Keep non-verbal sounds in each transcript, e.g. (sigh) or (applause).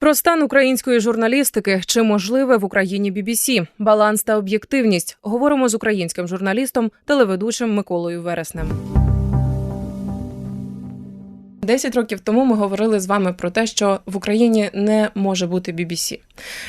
Про стан української журналістики чи можливе в Україні BBC, баланс та об'єктивність. Говоримо з українським журналістом, телеведучим Миколою Вереснем. Десять років тому ми говорили з вами про те, що в Україні не може бути BBC.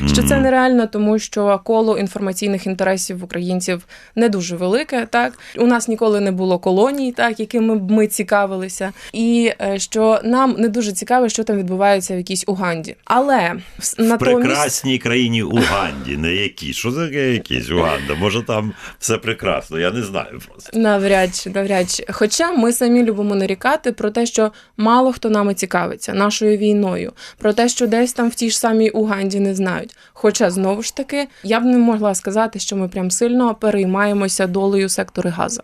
Що це нереально, тому що коло інформаційних інтересів в українців не дуже велике. Так у нас ніколи не було колоній, так якими б ми цікавилися, і е, що нам не дуже цікаво, що там відбувається в якійсь Уганді. Але В натомість прекрасній країні Уганді, не які. Що таке якісь Уганда? Може там все прекрасно, я не знаю просто. Навряд чи, навряд чи. Хоча ми самі любимо нарікати про те, що мало хто нами цікавиться нашою війною, про те, що десь там в тій ж самій Уганді не знають. Хоча знову ж таки я б не могла сказати, що ми прям сильно переймаємося долею сектори Газа.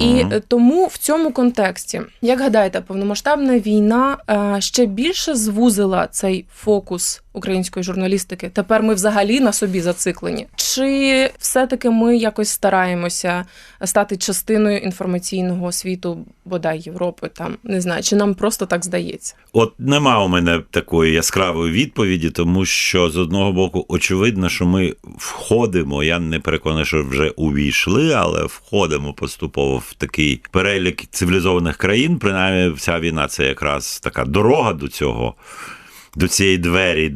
І е, тому в цьому контексті, як гадаєте, повномасштабна війна е, ще більше звузила цей фокус української журналістики. Тепер ми взагалі на собі зациклені. Чи все-таки ми якось стараємося стати частиною інформаційного світу, бодай Європи, там не знаю, чи нам просто так здається? От нема у мене такої яскравої відповіді, тому що з одного боку очевидно, що ми входимо. Я не переконаний, що вже увійшли, але входимо поступово в такий перелік цивілізованих країн. Принаймні, вся війна це якраз така дорога до цього. До цієї двері,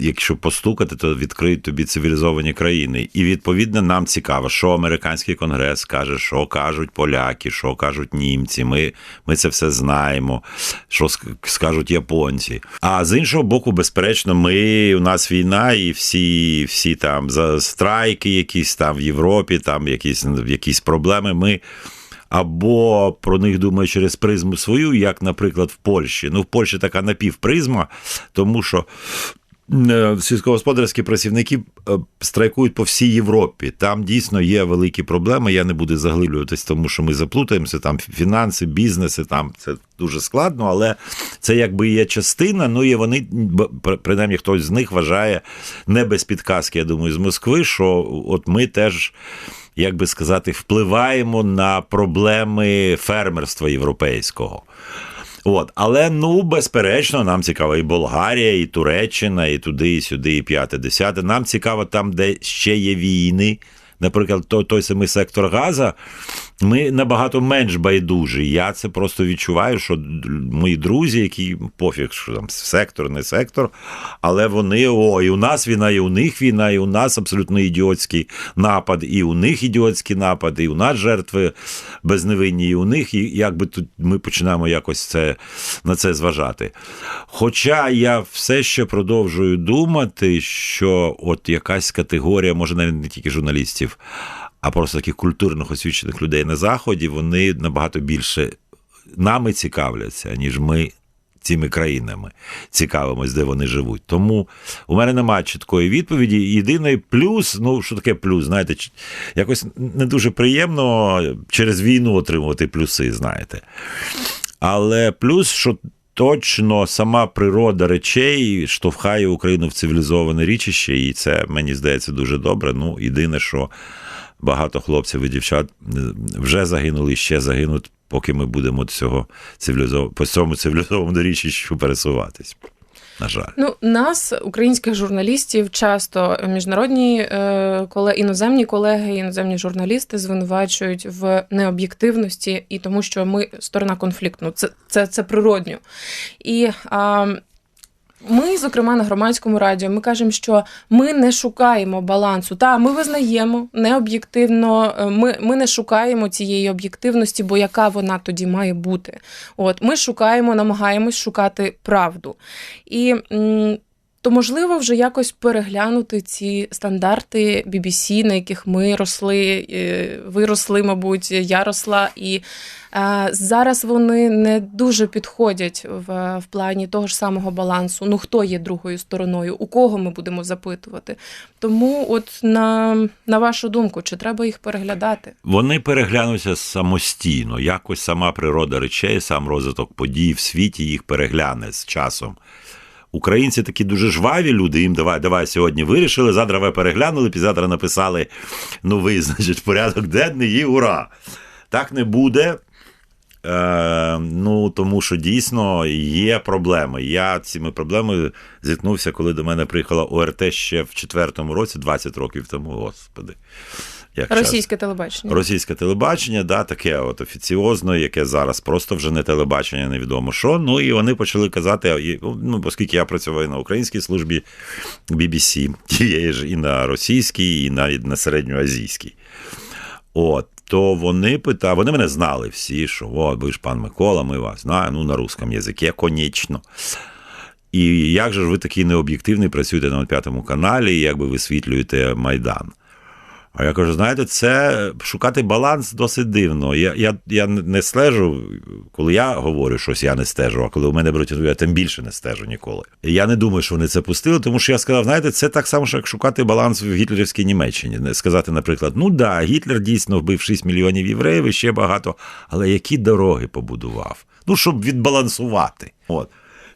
якщо постукати, то відкриють тобі цивілізовані країни. І відповідно нам цікаво, що американський конгрес каже, що кажуть поляки, що кажуть німці. Ми, ми це все знаємо, що ск- скажуть японці. А з іншого боку, безперечно, ми у нас війна, і всі, всі там за страйки, якісь там в Європі, там якісь, якісь проблеми. Ми або про них думає через призму свою, як, наприклад, в Польщі. Ну, в Польщі така напівпризма, тому що. Е, Сільськогосподарські працівники е, страйкують по всій Європі. Там дійсно є великі проблеми. Я не буду заглиблюватись, тому що ми заплутаємося. Там фінанси, бізнеси, там це дуже складно, але це якби є частина. Ну і вони принаймні хтось з них вважає не без підказки, я думаю, з Москви, що от ми теж як би сказати, впливаємо на проблеми фермерства європейського. От, але ну безперечно, нам цікава і Болгарія, і Туреччина, і туди, і сюди, і п'яте, десяте. Нам цікаво там, де ще є війни. Наприклад, той, той самий сектор Газа, ми набагато менш байдужі. Я це просто відчуваю, що мої друзі, які пофіг, що там сектор, не сектор, але вони о, і у нас війна, і у них війна, і у нас абсолютно ідіотський напад, і у них ідіотський напад, і у нас жертви безневинні, і у них, і якби тут ми починаємо якось це, на це зважати. Хоча я все ще продовжую думати, що от якась категорія, може навіть не тільки журналістів, а просто таких культурних освічених людей на Заході, вони набагато більше нами цікавляться, ніж ми цими країнами цікавимось, де вони живуть. Тому у мене немає чіткої відповіді. Єдиний плюс, ну що таке плюс, знаєте, якось не дуже приємно через війну отримувати плюси, знаєте. Але плюс, що точно сама природа речей штовхає Україну в цивілізоване річище, і це мені здається дуже добре. Ну, єдине, що багато хлопців і дівчат е, вже загинули і ще загинуть, поки ми будемо цього цивілізов... по цьому цивілізованому річищу пересуватись. На жаль. Ну, нас, українських журналістів, часто міжнародні е, коле, іноземні колеги, іноземні журналісти звинувачують в необ'єктивності і тому, що ми сторона конфлікту. Це, це, це природньо. І а, ми, зокрема, на громадському радіо, ми кажемо, що ми не шукаємо балансу. Та ми визнаємо необ'єктивно. е, Ми, ми не шукаємо цієї об'єктивності, бо яка вона тоді має бути. От ми шукаємо, намагаємось шукати правду. І м, то можливо вже якось переглянути ці стандарти BBC, на яких ми росли, е, ви росли, мабуть, я росла, і е, зараз вони не дуже підходять в, в плані того ж самого балансу. Ну хто є другою стороною, у кого ми будемо запитувати. Тому, от на, на вашу думку, чи треба їх переглядати? Вони переглянуться самостійно. Якось сама природа речей, сам розвиток подій в світі їх перегляне з часом. Українці такі дуже жваві люди. Їм давай, давай сьогодні вирішили, завтра ви переглянули, пізавтра написали новий, (laughs) значить, порядок денний і ура! Так не буде. Е, Ну тому що дійсно є проблеми. Я цими проблемами зіткнувся, коли до мене приїхала ОРТ ще в четвертому році, 20 років тому, господи. Як Російське час. телебачення. Російське телебачення, да, таке от офіціозне, яке зараз просто вже не телебачення, невідомо що. Ну і вони почали казати, ну, оскільки я працював на українській службі BBC, тієї (laughs) ж і на російській, і навіть на середньоазійській. От то вони питали, вони мене знали всі, що о, ви ж пан Микола, ми вас знаємо, ну на русском язикі, конечно. І як же ж ви такий необ'єктивний працюєте на п'ятому каналі, і як би висвітлюєте Майдан? А я кажу, знаєте, це шукати баланс досить дивно. Я я, я не стежу, коли я говорю щось, я не стежу, а коли у мене беруть, я тим більше не стежу ніколи. Я не думаю, що вони це пустили, тому що я сказав, знаєте, це так само, як шукати баланс в гітлерівській Німеччині. Сказати, наприклад, ну да, Гітлер дійсно вбив 6 мільйонів євреїв і ще багато, але які дороги побудував? Ну, щоб відбалансувати. От.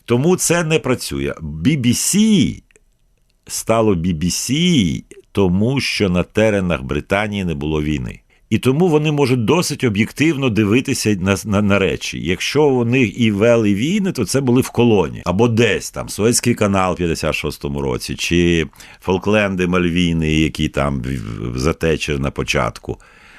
Тому це не працює. BBC стало BBC тому що на теренах Британії не було війни. І тому вони можуть досить об'єктивно дивитися на на, на речі. Якщо вони і вели війни, то це були в колонії або десь там Суецький канал в 56-му році, чи Фолкленди Мальвіни, які там затечер на початку.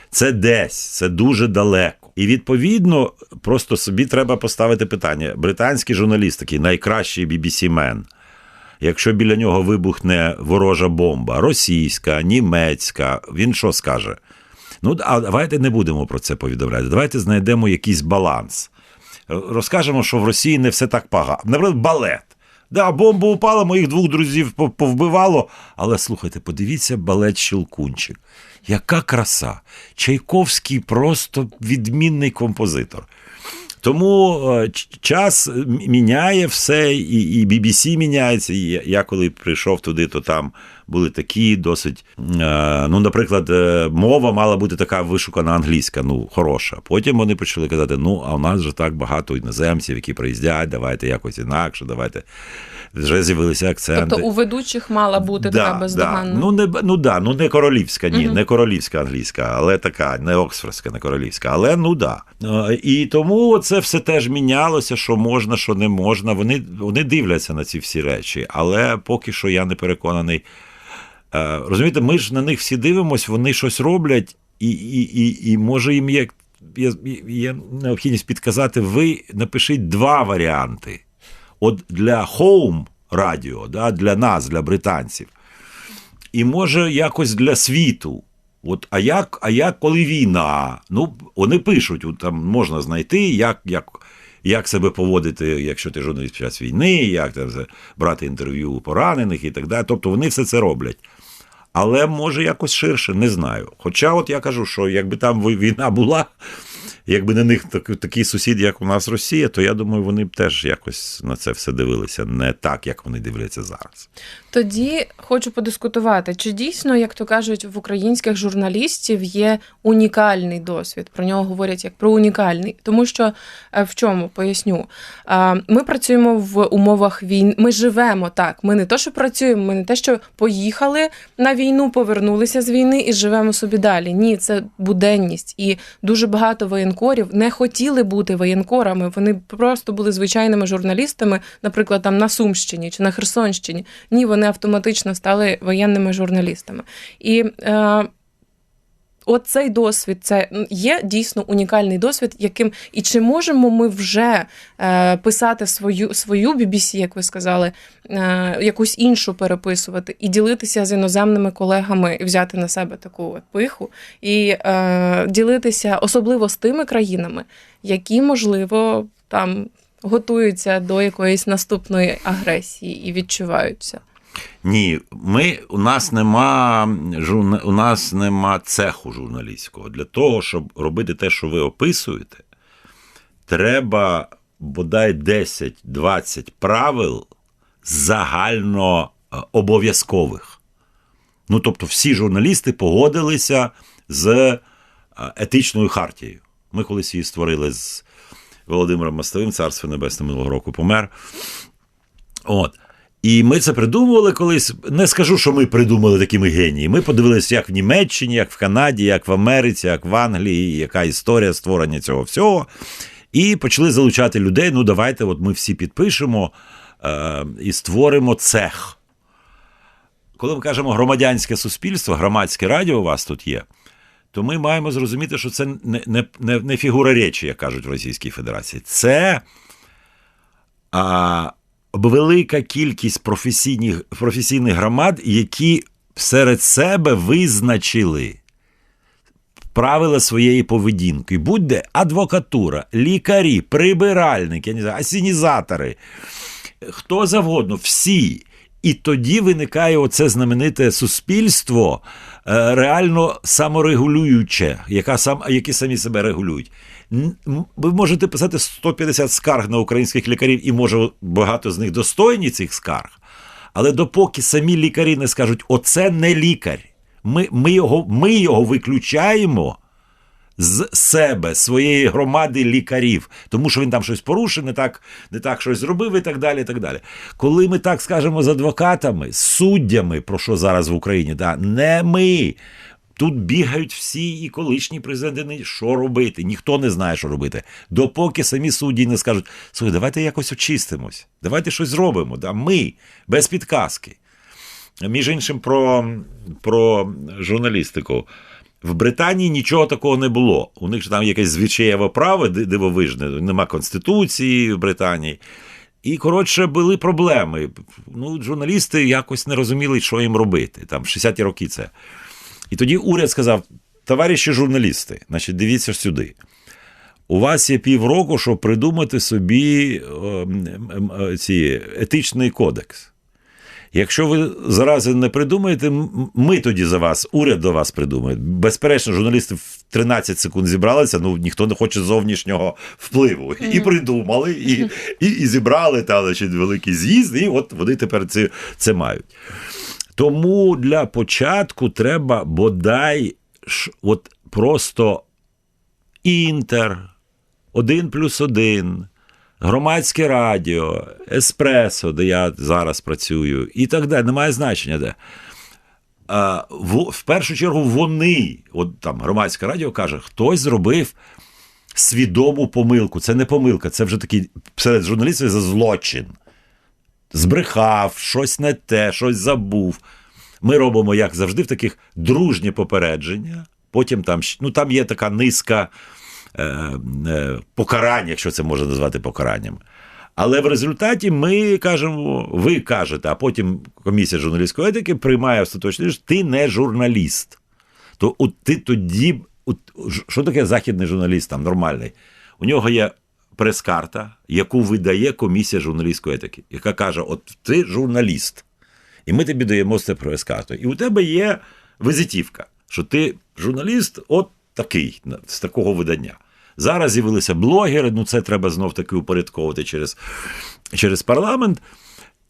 Це десь, це дуже далеко. І відповідно, просто собі треба поставити питання: британський журналіст, такий найкращий BBC-мен – якщо біля нього вибухне ворожа бомба, російська, німецька, він що скаже? Ну, а давайте не будемо про це повідомляти. Давайте знайдемо якийсь баланс. Розкажемо, що в Росії не все так погано. Наприклад, балет. Да, бомба упала, моїх двох друзів повбивало. Але слухайте, подивіться, балет Щелкунчик. Яка краса! Чайковський просто відмінний композитор. Тому е, час міняє все, і і BBC міняється. І Я коли прийшов туди, то там були такі досить. Е, ну, наприклад, е, мова мала бути така вишукана англійська, ну хороша. Потім вони почали казати: ну, а у нас вже так багато іноземців, які приїздять, давайте якось інакше, давайте вже з'явилися акценти. Тобто у ведучих мала бути да, така бездоганна? Да. Ну не ну да, ну не королівська, ні, угу. не королівська англійська, але така, не оксфордська, не королівська, але ну да. І тому це все теж мінялося, що можна, що не можна. Вони, Вони дивляться на ці всі речі, але поки що я не переконаний. Е, розумієте, ми ж на них всі дивимося, вони щось роблять, і і, і, і може їм є, є, є необхідність підказати, ви напишіть два варіанти. От для Home радіо, да, для нас, для британців. І може якось для світу. От, А як а як коли війна? Ну, Вони пишуть, от, там можна знайти, як як, як себе поводити, якщо ти журналіст під час війни, як там, брати інтерв'ю у поранених і так далі. Тобто вони все це роблять. Але може якось ширше, не знаю. Хоча, от я кажу, що якби там війна була, якби на них так, такий сусід, як у нас Росія, то я думаю, вони б теж якось на це все дивилися не так, як вони дивляться зараз. Тоді хочу подискутувати, чи дійсно, як то кажуть, в українських журналістів є унікальний досвід. Про нього говорять як про унікальний, тому що е, в чому поясню, ми працюємо в умовах війни. Ми живемо так. Ми не то, що працюємо, ми не те, що поїхали на війну, повернулися з війни і живемо собі далі. Ні, це буденність, і дуже багато воєнкорів не хотіли бути воєнкорами. Вони просто були звичайними журналістами, наприклад, там на Сумщині чи на Херсонщині. Ні, вони автоматично стали воєнними журналістами. І е, Оцей досвід це є дійсно унікальний досвід, яким і чи можемо ми вже е, писати свою свою BBC, як ви сказали, е, якусь іншу переписувати і ділитися з іноземними колегами, і взяти на себе таку пиху, і е, ділитися особливо з тими країнами, які можливо там готуються до якоїсь наступної агресії і відчуваються. Ні, ми, у нас нема у нас нема цеху журналістського. Для того, щоб робити те, що ви описуєте, треба бодай 10-20 правил загально е, обов'язкових. Ну, тобто, всі журналісти погодилися з е, етичною хартією. Ми колись її створили з Володимиром Мостовим, царство небесне минулого року помер. От. І ми це придумували колись. Не скажу, що ми придумали такими генії. Ми подивилися, як в Німеччині, як в Канаді, як в Америці, як в Англії, яка історія створення цього всього. І почали залучати людей. Ну, давайте, от ми всі підпишемо е, і створимо цех. Коли ми кажемо громадянське суспільство, громадське радіо у вас тут є, то ми маємо зрозуміти, що це не не, не, не фігура речі, як кажуть в Російській Федерації. Це а, велика кількість професійних, професійних громад, які серед себе визначили правила своєї поведінки. Будь-де адвокатура, лікарі, прибиральники, не знаю, асінізатори, хто завгодно, всі. І тоді виникає оце знамените суспільство, е, реально саморегулююче, яка сам, які самі себе регулюють. Ви можете писати 150 скарг на українських лікарів, і може багато з них достойні цих скарг. Але допоки самі лікарі не скажуть, оце не лікар, ми ми, його ми його виключаємо з себе, своєї громади лікарів, тому що він там щось порушив, не так не так щось зробив і так далі. і так далі. Коли ми так скажемо з адвокатами, з суддями, про що зараз в Україні, да, не ми. Тут бігають всі і колишні президенти, що робити, ніхто не знає, що робити. Допоки самі судді не скажуть, слухай, давайте якось очистимось, давайте щось зробимо. Да? Ми без підказки. Між іншим, про, про журналістику. В Британії нічого такого не було. У них ж там якесь звичаєве право дивовижне, нема конституції в Британії. І, коротше, були проблеми. Ну, Журналісти якось не розуміли, що їм робити. Там 60-ті роки це. І тоді уряд сказав: товариші журналісти, значить, дивіться сюди. У вас є півроку, щоб придумати собі ці, етичний кодекс. Якщо ви зараз не придумаєте, ми тоді за вас, уряд до вас придумає. Безперечно, журналісти в 13 секунд зібралися, ну ніхто не хоче зовнішнього впливу. І придумали, і і, і зібрали та, значить, великий з'їзд, і от вони тепер це, це мають. Тому для початку треба бодай от просто інтер, один плюс один громадське радіо, Еспресо, де я зараз працюю, і так далі. Немає значення де. В, в першу чергу вони, от там громадське радіо каже, хтось зробив свідому помилку. Це не помилка, це вже такий серед журналістів за злочин. Збрехав, щось не те, щось забув. Ми робимо, як завжди, в таких дружні попередження. Потім там ну, там є така низка Е, е, покарання, якщо це можна назвати покаранням. Але в результаті ми кажемо, ви кажете, а потім комісія журналістської етики приймає остаточне рішення, ти не журналіст. То от ти тоді, от, що таке західний журналіст там нормальний? У нього є прес-карта, яку видає комісія журналістської етики, яка каже: От ти журналіст, і ми тобі даємо це прес-карту. І у тебе є визитівка, що ти журналіст, от такий, з такого видання. Зараз з'явилися блогери, ну це треба знов таки упорядковувати через через парламент.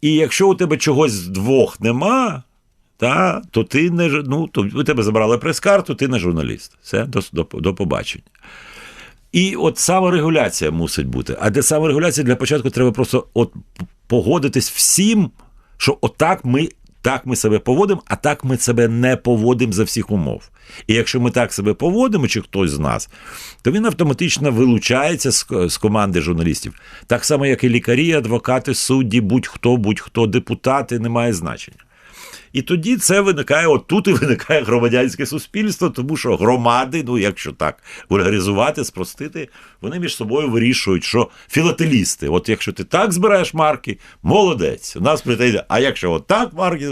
І якщо у тебе чогось з двох нема, та, то ти не ну, то у тебе забрали прес-карту, ти не журналіст. Все, до, до, до побачення. І от саморегуляція мусить бути. А для саморегуляції для початку треба просто от погодитись всім, що отак ми так ми себе поводимо, а так ми себе не поводимо за всіх умов. І якщо ми так себе поводимо, чи хтось з нас, то він автоматично вилучається з, команди журналістів. Так само, як і лікарі, адвокати, судді, будь-хто, будь-хто, депутати, немає значення. І тоді це виникає, отут і виникає громадянське суспільство, тому що громади, ну якщо так вульгаризувати, спростити, вони між собою вирішують, що філателісти, от якщо ти так збираєш марки, молодець. У нас претензія, а якщо от так марки,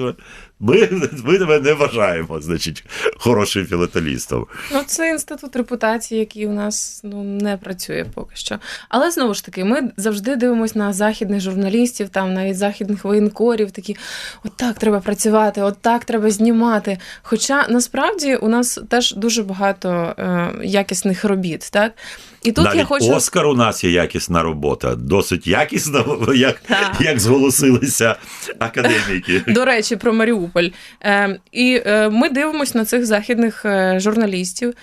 ми ми тебе не вважаємо, значить, хорошим філателістом. Ну, це інститут репутації, який у нас ну не працює поки що. Але знову ж таки, ми завжди дивимося на західних журналістів, там навіть західних воєнкорів, такі от так треба працювати, от так треба знімати. Хоча насправді у нас теж дуже багато е, якісних робіт, так. І тут Навіть я хочу Оскар у нас є якісна робота, досить якісна, (laughs) як як зголосилися академіки. До речі, про Маріуполь. Е, І е, ми дивимося на цих західних е, журналістів.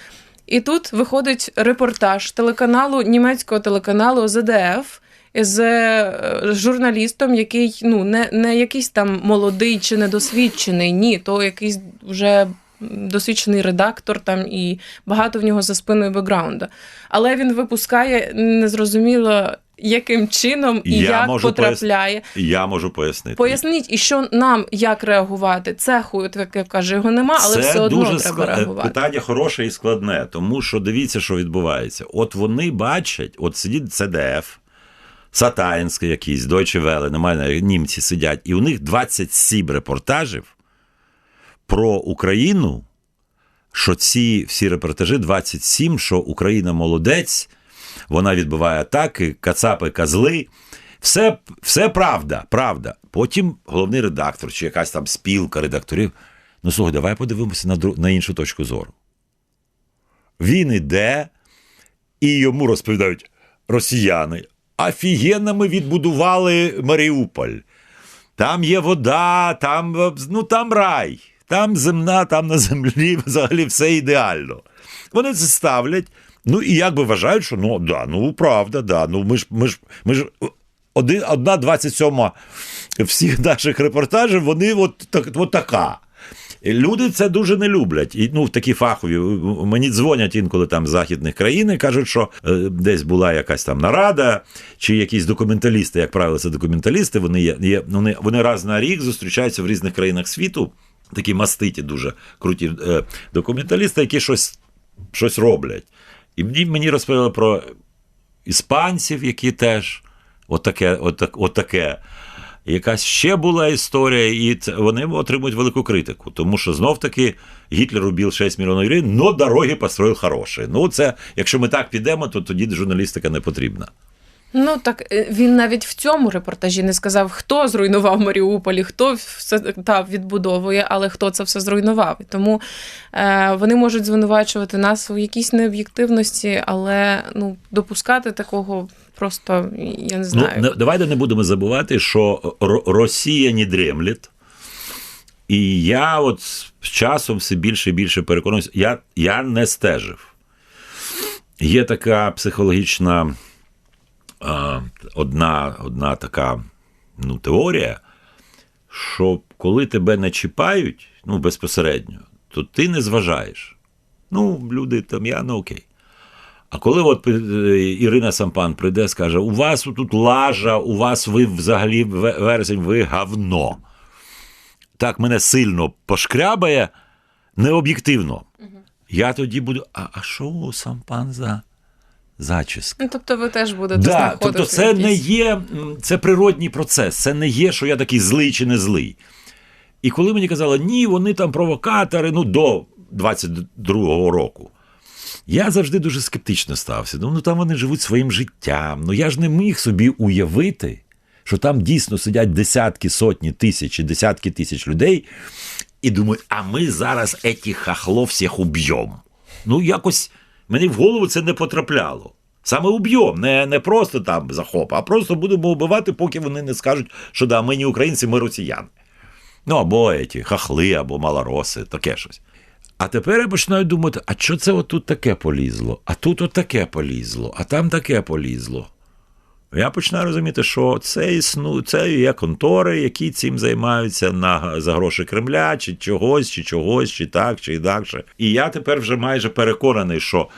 І тут виходить репортаж телеканалу німецького телеканалу ЗДФ з е, журналістом, який ну не не якийсь там молодий чи недосвідчений, ні, то якийсь вже досвідчений редактор там і багато в нього за спиною бекграунду. Але він випускає незрозуміло. Яким чином і Я як можу потрапляє? Я можу пояснити. Поясніть, і що нам як реагувати? Цеху, от як каже, його нема, але Це все одно дуже треба склад- реагувати. питання хороше і складне, тому що дивіться, що відбувається. От вони бачать, от сидить ЦДФ, Сатаїнський якийсь, Deutsche Welle, немає німці сидять, і у них 27 репортажів про Україну. Що ці всі репортажі 27, що Україна молодець, вона відбиває атаки, кацапи, козли. Все, все правда, правда. Потім головний редактор чи якась там спілка редакторів. Ну слухай, давай подивимося на, на іншу точку зору. Він іде, і йому розповідають росіяни. Офігенно ми відбудували Маріуполь. Там є вода, там, ну, там рай, там земна, там на землі (laughs) взагалі все ідеально. Вони це ставлять. Ну і якби вважають, що ну да, ну правда, да. Ну ми ж ми ж ми ж один, одна 27 всіх наших репортажів, вони от, так, от така. І Люди це дуже не люблять. І ну, такі фахові. Мені дзвонять інколи там з західних країн і кажуть, що е, десь була якась там нарада, чи якісь документалісти, як правило, це документалісти. Вони є, є вони, вони раз на рік зустрічаються в різних країнах світу. Такі маститі, дуже круті е, документалісти, які щось, щось роблять. І мені, мені розповіли про іспанців, які теж отаке, отак, отаке. Якась ще була історія, і вони отримують велику критику, тому що знов-таки Гітлер убив 6 мільйонів гривень, але дороги построїв хороші. Ну, це, якщо ми так підемо, то тоді журналістика не потрібна. Ну так е, він навіть в цьому репортажі не сказав, хто зруйнував Маріуполі, хто все та відбудовує, але хто це все зруйнував. Тому е, вони можуть звинувачувати нас у якійсь необ'єктивності, але ну допускати такого просто я не знаю. Ну, давайте не будемо забувати, що Росія не дремлять. І я от з часом все більше і більше переконуюся, я, я не стежив. Є така психологічна одна, одна така ну, теорія, що коли тебе не чіпають ну, безпосередньо, то ти не зважаєш. Ну, люди там, я ну окей. А коли от е, Ірина Сампан прийде, скаже: у вас тут лажа, у вас ви взагалі ве- вересень, ви говно. Так мене сильно пошкрябає необ'єктивно. Я тоді буду. А, а що у Сампан за зачіска? Ну, тобто ви теж будете Да, знаходити. тобто це не є, це природній процес, це не є, що я такий злий чи не злий. І коли мені казали, ні, вони там провокатори, ну до 22-го року. Я завжди дуже скептично стався. Ну, ну там вони живуть своїм життям. Ну я ж не міг собі уявити, що там дійсно сидять десятки, сотні тисяч, і десятки тисяч людей, і думають, а ми зараз етих хахлов всіх уб'ємо. Ну, якось мені в голову це не потрапляло. Саме уб'єм, не, не просто там захоп, а просто будемо вбивати, поки вони не скажуть, що да, ми не українці, ми росіяни. Ну, або еті, хахли, або малороси, таке щось. А тепер я починаю думати, а що це отут таке полізло? А тут отаке полізло, а там таке полізло. Я починаю розуміти, що це існу, це є контори, які цим займаються на, за гроші Кремля, чи чогось, чи чогось, чи так, чи інакше. І я тепер вже майже переконаний, що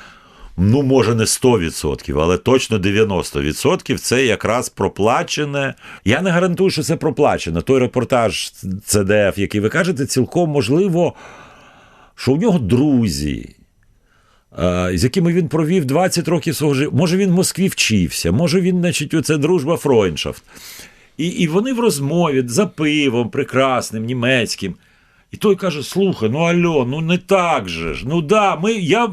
ну, може, не 100%, але точно 90% це якраз проплачене. Я не гарантую, що це проплачено. Той репортаж ЦДФ, який ви кажете, цілком можливо, що у нього друзі, з якими він провів 20 років свого життя. Може, він в Москві вчився, може, він, значить, оце дружба Фройншафт. І, і вони в розмові за пивом прекрасним, німецьким. І той каже: слухай, ну альо, ну не так же ж. Ну да, ми, я,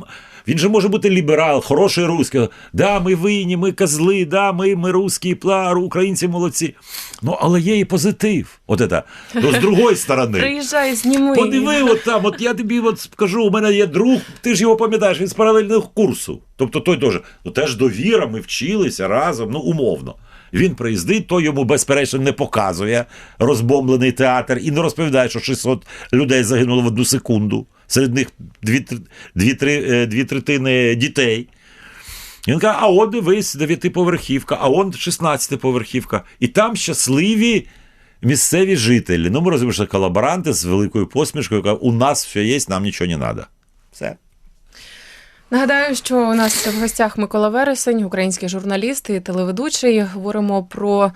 він же може бути ліберал, хороший русський. Да, ми винні, ми козли, да, ми, ми русські, пла, українці молодці. Ну, але є і позитив. От це, ну, з другої сторони. Приїжджай, зніми. Подиви, от там, от я тобі от скажу, у мене є друг, ти ж його пам'ятаєш, він з паралельного курсу. Тобто той теж, ну теж довіра, ми вчилися разом, ну умовно. Він приїздить, той йому, безперечно, не показує розбомблений театр і не розповідає, що 600 людей загинуло в одну секунду. Серед них дві, дві, три, е, дві третини дітей. І Він каже, а от дивись, дев'ятиповерхівка, а он 16-поверхівка. І там щасливі місцеві жителі. Ну, ми розуміємо, що колаборанти з великою посмішкою кажуть, у нас все є, нам нічого не треба. Все. Нагадаю, що у нас в гостях Микола Вересень, український журналіст і телеведучий. Говоримо про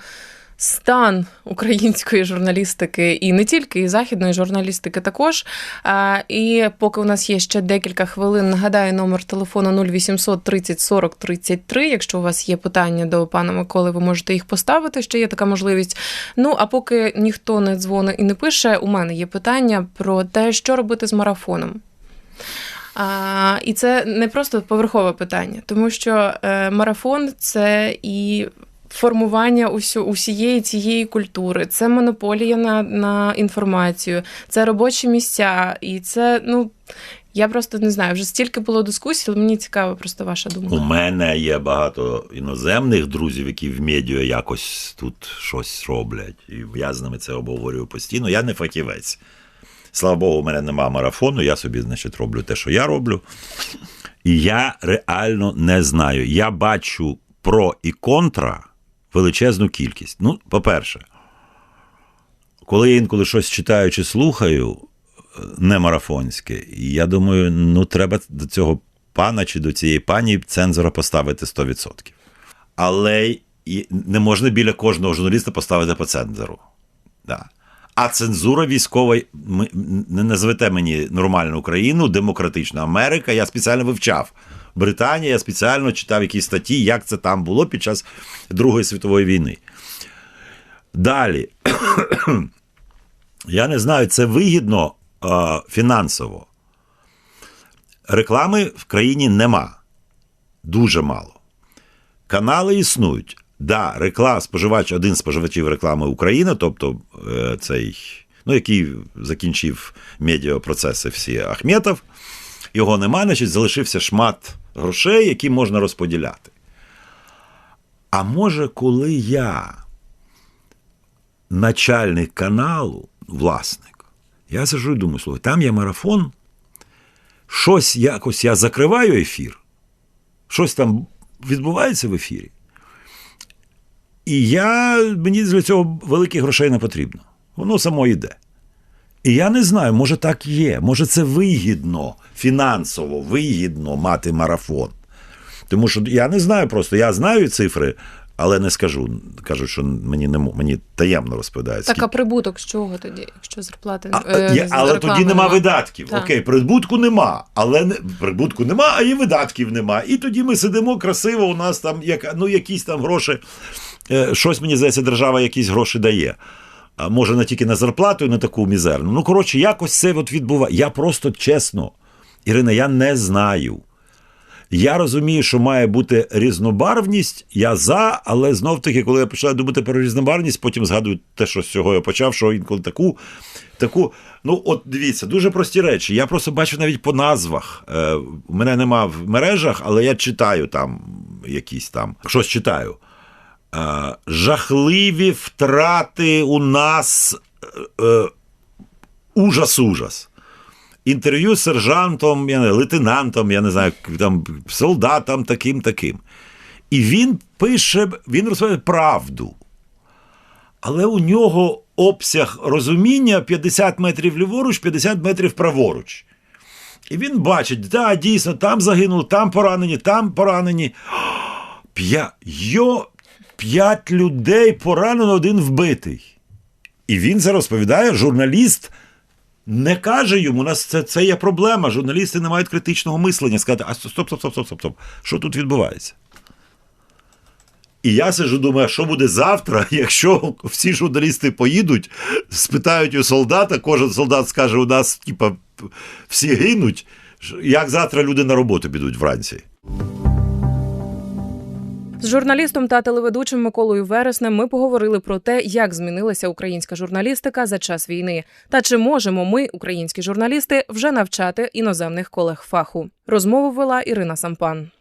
стан української журналістики і не тільки і західної журналістики також. І поки у нас є ще декілька хвилин, нагадаю номер телефону 0800 30 40 33. Якщо у вас є питання до пана Миколи, ви можете їх поставити. Ще є така можливість. Ну а поки ніхто не дзвонить і не пише, у мене є питання про те, що робити з марафоном. А, І це не просто поверхове питання, тому що е, марафон це і формування усю, усієї цієї культури, це монополія на, на інформацію, це робочі місця, і це, ну. Я просто не знаю, вже стільки було дискусій, але мені цікава просто ваша думка. У мене є багато іноземних друзів, які в медіа якось тут щось роблять. І я з ними це обговорюю постійно. Я не фахівець. Слава Богу, у мене нема марафону, я собі, значить, роблю те, що я роблю. І я реально не знаю. Я бачу про і контра величезну кількість. Ну, по-перше, коли я інколи щось читаю чи слухаю, е, не марафонське, я думаю, ну, треба до цього пана чи до цієї пані цензора поставити 100%. Але не можна біля кожного журналіста поставити по цензору. Да. А цензура військова не назвете мені нормальну Україну, демократична Америка. Я спеціально вивчав. Британія, я спеціально читав якісь статті, як це там було під час Другої світової війни. Далі, (clears throat) я не знаю, це вигідно а, фінансово. Реклами в країні нема. Дуже мало. Канали існують. Да, реклама, споживач, один з споживачів реклами України, тобто е, цей, ну, який закінчив медіапроцеси всі Ахметов, його нема, значить, залишився шмат грошей, які можна розподіляти. А може, коли я начальник каналу, власник, я сижу і думаю, слухай, там є марафон, щось якось я закриваю ефір, щось там відбувається в ефірі. І я, мені для цього великих грошей не потрібно. Воно само йде. І я не знаю, може так є. Може це вигідно, фінансово вигідно мати марафон. Тому що я не знаю просто, я знаю цифри, але не скажу. Кажуть, що мені не мені таємно розповідають. Так, а прибуток з чого тоді, якщо зарплати а, е, є, Але тоді нема видатків. Так. Окей, прибутку нема, але не прибутку нема, а і видатків нема. І тоді ми сидимо красиво. У нас там як, ну, якісь там гроші. Е, щось мені здається, держава якісь гроші дає. А може не тільки на зарплату, не таку мізерну. Ну, коротше, якось це от відбуває. Я просто чесно, Ірина, я не знаю. Я розумію, що має бути різнобарвність, я за, але знов таки, коли я починаю думати про різнобарвність, потім згадую те, що з цього я почав, що інколи таку. таку, Ну, от дивіться, дуже прості речі. Я просто бачу навіть по назвах. Е, мене нема в мережах, але я читаю там якісь там, щось читаю. Е, жахливі втрати у нас е, е, ужас-ужас. Інтерв'ю з сержантом, я не, лейтенантом, я не знаю, там, солдатом таким таким. І він пише, він розповідає правду. Але у нього обсяг розуміння 50 метрів ліворуч, 50 метрів праворуч. І він бачить, да, дійсно, там загинули, там поранені, там поранені. (gasps) П'я... Йо п'ять людей поранено, один вбитий. І він це розповідає, журналіст не каже йому, у нас це це є проблема. Журналісти не мають критичного мислення. Сказати, а стоп, стоп, стоп, стоп, стоп, стоп. Що тут відбувається? І я сижу, думаю, що буде завтра, (laughs) якщо всі журналісти поїдуть, спитають у солдата, кожен солдат скаже, у нас типа, всі гинуть. Як завтра люди на роботу підуть вранці? З журналістом та телеведучим Миколою Вереснем ми поговорили про те, як змінилася українська журналістика за час війни, та чи можемо ми, українські журналісти, вже навчати іноземних колег фаху. Розмову вела Ірина Сампан.